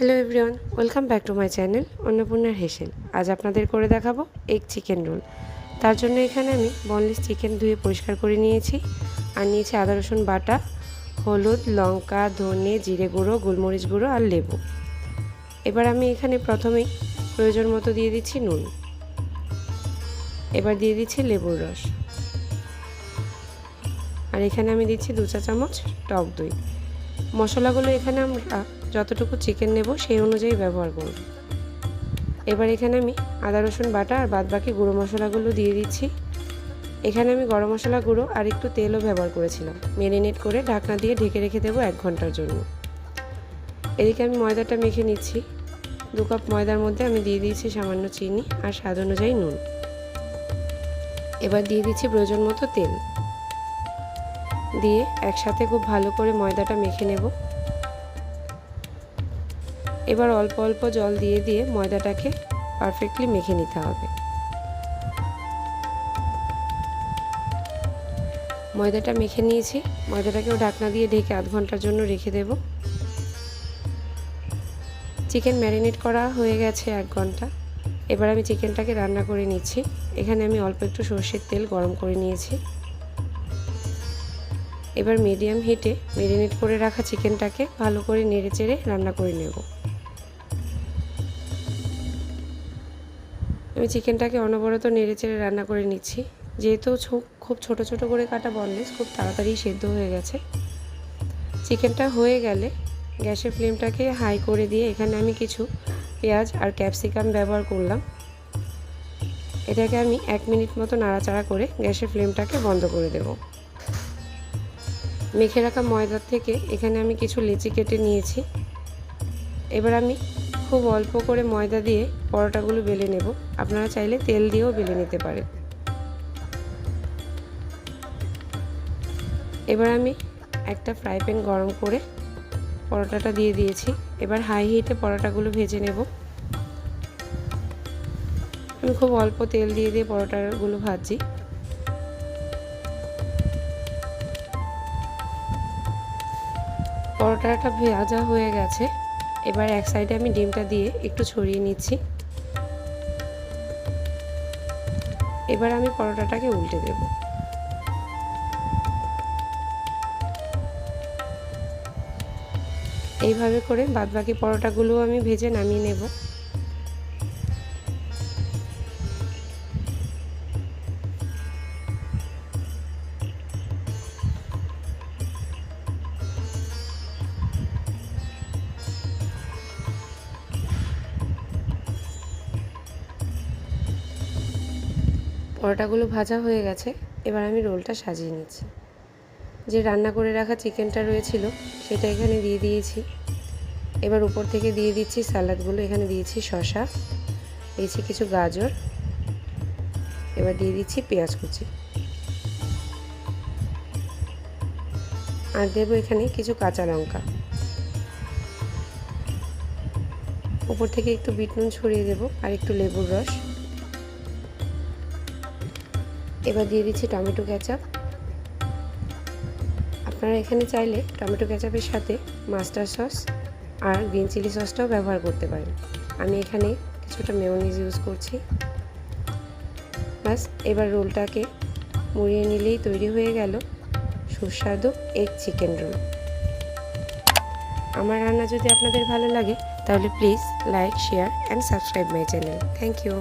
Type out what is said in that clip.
Hello everyone welcome back to my channel অন্নপূর্ণার হেসেল আজ আপনাদের করে দেখাবো এগ চিকেন রোল তার জন্য এখানে আমি বনলেস চিকেন ধুয়ে পরিষ্কার করে নিয়েছি। আর নিয়েছি আদা, রসুন, বাটা, হলুদ, লঙ্কা, ধনে, জিরে গুঁড়ো, গোলমরিচ গুঁড়ো আর লেবু। এবার আমি এখানে প্রথমেই প্রয়োজন মতো দিয়ে দিচ্ছি নুন। এবার দিয়ে দিচ্ছি লেবুর রস। আর এখানে আমি দিচ্ছি দু চা চামচ টক দই। মশলাগুলো এখানে আমরা যতটুকু চিকেন নেব, সেই অনুযায়ী ব্যবহার করব। এবার এখানে আমি আদা, রসুন, বাটা আর বাদবাকি গুঁড়ো মশলাগুলো দিয়ে দিচ্ছি। এখানে আমি গরম মশলা গুঁড়ো আর একটু তেলও ব্যবহার করেছিলাম। মেরিনেট করে ঢাকনা দিয়ে ঢেকে রেখে দেবো এক ঘণ্টার জন্য। এদিকে আমি ময়দাটা মেখে নিচ্ছি। দু কাপ ময়দার মধ্যে আমি দিয়ে দিয়েছি সামান্য চিনি আর স্বাদ অনুযায়ী নুন। এবার দিয়ে দিচ্ছি প্রয়োজন মতো তেল। দিয়ে একসাথে খুব ভালো করে ময়দাটা মেখে নেব। এবার অল্প অল্প জল দিয়ে দিয়ে ময়দাটাকে পারফেক্টলি মেখে নিতে হবে। ময়দাটা মেখে নিয়েছি। ময়দাটাকেও ঢাকনা দিয়ে ঢেকে আধ ঘণ্টার জন্য রেখে দেব। চিকেন ম্যারিনেট করা হয়ে গেছে এক ঘণ্টা। এবার আমি চিকেনটাকে রান্না করে নিচ্ছি। এখানে আমি অল্প একটু সর্ষের তেল গরম করে নিয়েছি। এবার মিডিয়াম হিটে ম্যারিনেট করে রাখা চিকেনটাকে ভালো করে নেড়ে চেড়ে রান্না করে নেব। আমি চিকেনটাকে অনবরত নেড়ে চেড়ে রান্না করে নিচ্ছি। যেহেতু খুব ছোট ছোট করে কাটা বনলেস খুব তাড়াতাড়ি সেদ্ধ হয়ে গেছে। চিকেনটা হয়ে গেলে গ্যাসের ফ্লেমটাকে হাই করে দিয়ে এখানে আমি কিছু পেঁয়াজ আর ক্যাপসিকাম ব্যবহার করলাম। এটাকে আমি এক মিনিট মতো নাড়াচাড়া করে গ্যাসের ফ্লেমটাকে বন্ধ করে দেবো। মেখে রাখা ময়দার থেকে এখানে আমি কিছু লেচি কেটে নিয়েছি। এবার আমি খুব অল্প করে ময়দা দিয়ে পরোটাগুলো বেলে নেব। আপনারা চাইলে তেল দিয়েও বেলে নিতে পারেন। এবার আমি একটা ফ্রাই প্যান গরম করে পরোটাটা দিয়ে দিয়েছি। এবার হাই হিটে পরোটাগুলো ভেজে নেব। আমি খুব অল্প তেল দিয়ে দিয়ে পরোটাগুলো ভাজি পরোটাটা ভাজা হয়ে গেছে। এবার এক সাইডে আমি ডিমটা দিয়ে একটু ছড়িয়ে নিচ্ছি। এবার আমি পরোটাটাকে উল্টে দেব। এইভাবে করে বাদবাকি পরোটাগুলো আমি ভেজে নামিয়ে নেব। পরোটাগুলো ভাজা হয়ে গেছে, এবার আমি রোলটা সাজিয়ে নিচ্ছি। যে রান্না করে রাখা চিকেনটা রয়েছিল, সেটা এখানে দিয়ে দিয়েছি। এবার উপর থেকে দিয়ে দিচ্ছি স্যালাডগুলো এখানে দিয়েছি শশা দিয়েছি কিছু গাজর, এবার দিয়ে দিচ্ছি পেঁয়াজ কুচি। আর দেবো এখানে কিছু কাঁচা লঙ্কা। উপর থেকে একটু বিট নুন ছড়িয়ে দেবো, আর একটু লেবুর রস। এবার দিয়ে দিচ্ছি টমেটো ক্যাচাপ আপনারা এখানে চাইলে টমেটো ক্যাচাপের সাথে মাস্টার সস আর গ্রিন চিলি সসটাও ব্যবহার করতে পারেন। আমি এখানে কিছুটা মেয়নিজ ইউজ করছি। বাস, এবার রোলটাকে মুড়িয়ে নিলেই তৈরি হয়ে গেল সুস্বাদু এগ চিকেন রোল। আমার রান্না যদি আপনাদের ভালো লাগে, তাহলে please like, share and subscribe my channel thank you